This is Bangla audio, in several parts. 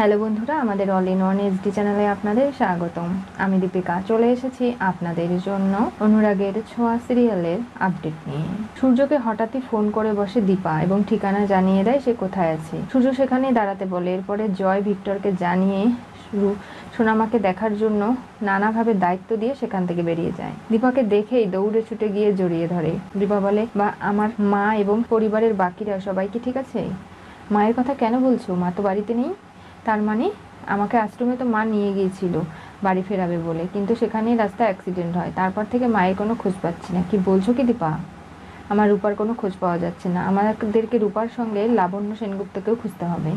হ্যালো বন্ধুরা, আমাদের অল ইন ওয়ান এইচডি চ্যানেলে আপনাদের স্বাগতম। আমি দীপিকা, চলে এসেছি আপনাদের জন্য অনুরাগের ছোঁয়া সিরিয়ালের আপডেট নিয়ে। সূর্যকে হঠাৎই ফোন করে বসে দীপা এবং ঠিকানা জানিয়ে দেয় সে কোথায় আছে। সূর্য সেখানেই দাঁড়াতে বলে, এরপরে জয় ভিক্টরকে জানিয়ে সোনামাকে দেখার জন্য নানাভাবে দায়িত্ব দিয়ে সেখান থেকে বেরিয়ে যায়। দীপাকে দেখেই দৌড়ে ছুটে গিয়ে জড়িয়ে ধরে। দীপা বলে বা আমার মা এবং পরিবারের বাকিরা সবাই কি ঠিক আছে? মায়ের কথা কেন বলছো? মা তো বাড়িতে নেই। তার মানে আমাকে আশ্রমে তো মা নিয়ে গিয়েছিল, বাড়ি ফেরাবে বলে। কিন্তু সেখানেই রাস্তায় অ্যাক্সিডেন্ট হয়। তারপর থেকে মায়ের কোনো খোঁজ পাচ্ছি না। কি বলছো কি দীপা? আমার রূপার কোনো খোঁজ পাওয়া যাচ্ছে না। আমাদেরকে রূপার সঙ্গে লাবণ্য সেনগুপ্তকেও খুঁজতে হবে।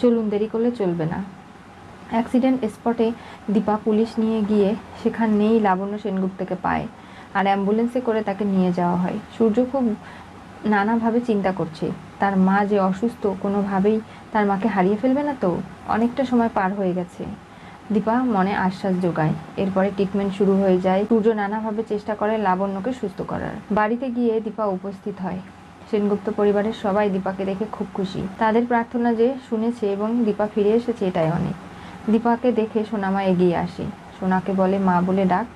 চলুন দেরি করলে চলবে না। অ্যাক্সিডেন্ট স্পটে দীপা পুলিশ নিয়ে গিয়ে সেখানেই লাবণ্য সেনগুপ্তকে পায়। আর অ্যাম্বুলেন্সে করে তাকে নিয়ে যাওয়া হয়। সূর্য খুব নানাভাবে চিন্তা করছে। তার মা যে অসুস্থ, কোনোভাবেই তার মাকে হারিয়ে ফেলবে না তো? অনেকটা সময় পার হয়ে গেছে। দীপা মনে আশ্বাস যোগায়। এরপরে ট্রিটমেন্ট শুরু হয়ে যায়। সূর্য নানাভাবে চেষ্টা করে লাবণ্যকে সুস্থ করার। বাড়িতে গিয়ে দীপা উপস্থিত হয়। সেনগুপ্ত পরিবারের সবাই দীপাকে দেখে খুব খুশি। তাদের প্রার্থনা যে শুনেছে এবং দীপা ফিরে এসেছে এটাই অনেক। দীপাকে দেখে সোনামা এগিয়ে আসে। সোনাকে বলে, মা বলে ডাক।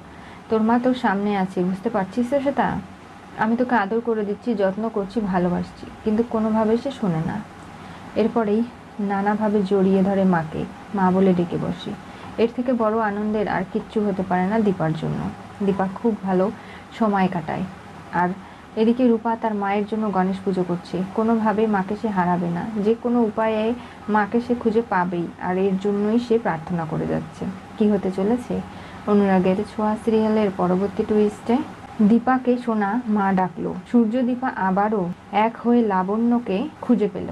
তোর মা তোর সামনে আছে, বুঝতে পারছিস তো সেটা? আমি তোকে আদর করে দিচ্ছি, যত্ন করছি, ভালোবাসছি। কিন্তু কোনোভাবে সে শোনে না। এরপরেই নানাভাবে জড়িয়ে ধরে মাকে। মা বলে, ডেকে বসে। এর থেকে বড় আনন্দের আর কিচ্ছু হতে পারে না দীপার জন্য। দীপা খুব ভালো সময় কাটায়। আর এদিকে রূপা তার মায়ের জন্য গণেশ পুজো করছে। কোনোভাবেই মাকে সে হারাবে না। যে কোনো উপায়ে মাকে সে খুঁজে পাবেই। আর এর জন্যই সে প্রার্থনা করে যাচ্ছে। কি হতে চলেছে? অনুরাগের ছোঁয়া সিরিয়ালের পরবর্তী টুইস্টে দীপাকে সোনা মা ডাকলো। সূর্য দীপা আবারও এক হয়ে লাবণ্যকে খুঁজে পেল।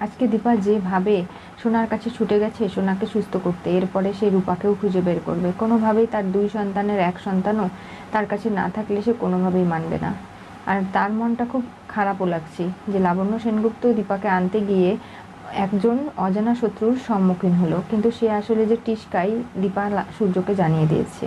আজকে দীপা যেভাবে সোনার কাছে ছুটে গেছে, সোনাকে সুস্থ করতে, এরপরে সে রূপাকেও খুঁজে বের করবে। কোনোভাবেই তার দুই সন্তানের এক সন্তানও তার কাছে না থাকলে সে কোনোভাবেই মানবে না। আর তার মনটা খুব খারাপও লাগছে যে লাবণ্য সেনগুপ্ত দীপাকে আনতে গিয়ে একজন অজানা শত্রুর সম্মুখীন হলো। কিন্তু সে আসলে যে টিসকাই দীপা সূর্যকে জানিয়ে দিয়েছে।